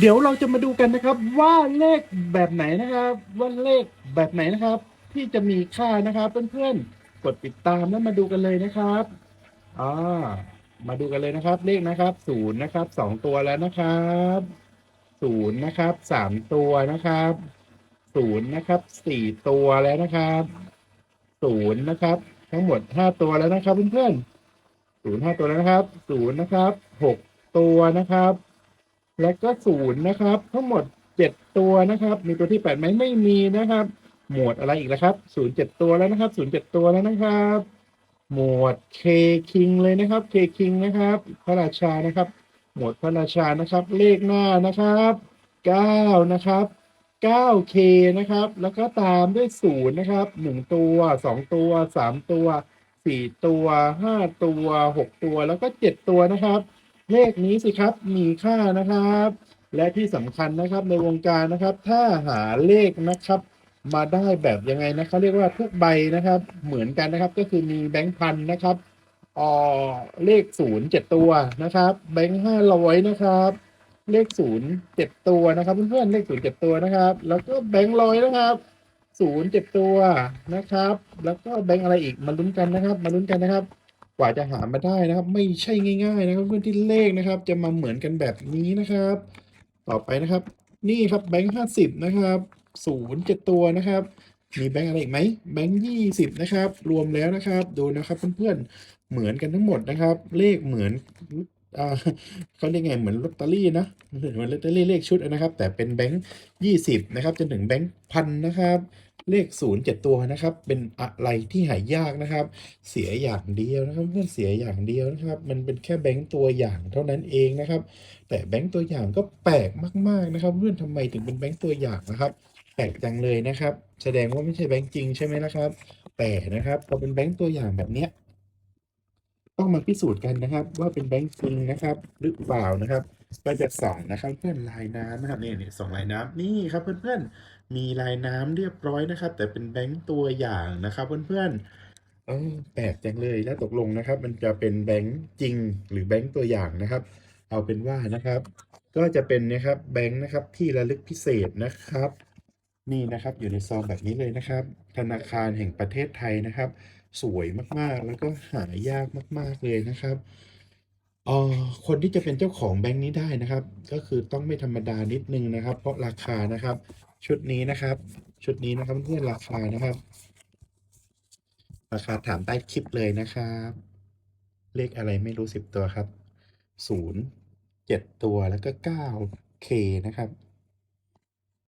เดี๋ยวเราจะมาดูกันนะครับ ว่าเลขแบบไหนนะครับ ว่าเลขแบบไหนนะครับ ที่จะมีค่านะครับเพื่อนๆกดติดตามแล้วมาดูกันเลยนะครับอ่ามาดูกันเลยนะครับ เลขนะครับศูนย์นะครับสองตัวแล้วนะครับศูนย์นะครับสามตัวนะครับศูนย์นะครับสี่ตัวแล้วนะครับศูนย์นะครับ ทั้งหมดห้าตัวแล้วนะครับเพื่อนๆศูนย์ห้าตัวแล้วนะครับศูนย์นะครับหกตัวนะครับ แล้วก็ศูนย์นะครับ ทั้งหมดเจ็ดตัวนะครับ มีตัวที่แปดไหมไม่มีนะครับ หมวดอะไรอีกแล้วครับศูนย์เจ็ดตัวแล้วนะครับศูนย์เจ็ดตัวแล้วนะครับ หมวดเคคิงเลยนะครับเคคิงนะครับ พระราชานะครับ หมวดพระราชานะครับ เลขหน้านะครับเก้านะครับเก้าเคนะครับ แล้วก็ตามด้วยศูนย์นะครับหนึ่งตัวสองตัวสามตัวสี่ตัวห้าตัวหกตัว แล้วก็เจ็ดตัวนะครับ เลขนี้สิครับมีค่านะครับ และที่สำคัญนะครับในวงการนะครับ ถ้าหาเลขนะครับ มาได้แบบยังไงนะเขาเรียกว่าทุกใบนะครับ เหมือนกันนะครับก็คือมีแบงค์พันนะครับออเลขศูนย์เจ็ดตัวนะครับ แบงค์ห้าร้อยนะครับ เลขศูนย์เจ็ดตัวนะครับ เพื่อนๆเลขศูนย์เจ็ดตัวนะครับ แล้วก็แบงค์ร้อยนะครับศูนย์เจ็ดตัวนะครับ แล้วก็แบงค์อะไรอีกมาลุ้นกันนะครับ มาลุ้นกันนะครับ กว่าจะหามาได้นะครับ ไม่ใช่ง่ายๆนะครับเพื่อนที่เลขนะครับ จะมาเหมือนกันแบบนี้นะครับ ต่อไปนะครับ นี่ครับแบงค์ห้าสิบนะครับศูนย์เจ็ดตัวนะครับมีแบงค์อะไรอีกไหมแบงค์ยี่สิบนะครับ รวมแล้วนะครับ ดูนะครับเพื่อนๆเหมือนกันทั้งหมดนะครับ เลขเหมือนเขาเรียกไงเหมือนลอตเตอรี่นะเหมือนลอตเตอรี่เลขชุดนะครับ แต่เป็นแบงค์ยี่สิบนะครับจนถึงแบงค์พันนะครับ เลขศูนย์เจ็ดตัวนะครับ เป็นอะไรที่หายากนะครับ เสียอย่างเดียวนะครับเพื่อนเสียอย่างเดียวนะครับ มันเป็นแค่แบงค์ตัวอย่างเท่านั้นเองนะครับ แต่แบงค์ตัวอย่างก็แปลกมาก ๆนะครับ เพื่อนทำไมถึงเป็นแบงค์ตัวอย่างนะครับ แปลกจังเลยนะครับ แสดงว่าไม่ใช่แบงค์จริงใช่ไหมนะครับ แต่นะครับพอเป็นแบงค์ตัวอย่างแบบเนี้ยต้องมาพิสูจน์กันนะครับ ว่าเป็นแบงค์จริงนะครับ หรือเปล่านะครับ ก็จะส่องนะครับเพื่อนลายน้ำนะครับนี่นี่ส่องลายน้ำนี่ครับเพื่อนๆมีลายน้ำเรียบร้อยนะครับ แต่เป็นแบงค์ตัวอย่างนะครับ เพื่อนๆเออแปลกจังเลยแล้วตกลงนะครับ มันจะเป็นแบงค์จริงหรือแบงค์ตัวอย่างนะครับ เอาเป็นว่านะครับ ก็จะเป็นนะครับแบงค์นะครับที่ระลึกพิเศษนะครับ นี่นะครับอยู่ในซองแบบนี้เลยนะครับ ธนาคารแห่งประเทศไทยนะครับ สวยมากๆ แล้วก็หายากมาก ๆเลยนะครับ เอ่อ คนที่จะเป็นเจ้าของแบงค์นี้ได้นะครับ ก็คือต้องไม่ธรรมดานิดนึงนะครับ เพราะราคานะครับ ชุดนี้นะครับ ชุดนี้นะครับเพื่อนราคานะครับ ราคาถามใต้คลิปเลยนะครับ เลขอะไรไม่รู้สิบตัวครับศูนย์เจ็ดตัวแล้วก็เก้าเคนะครับ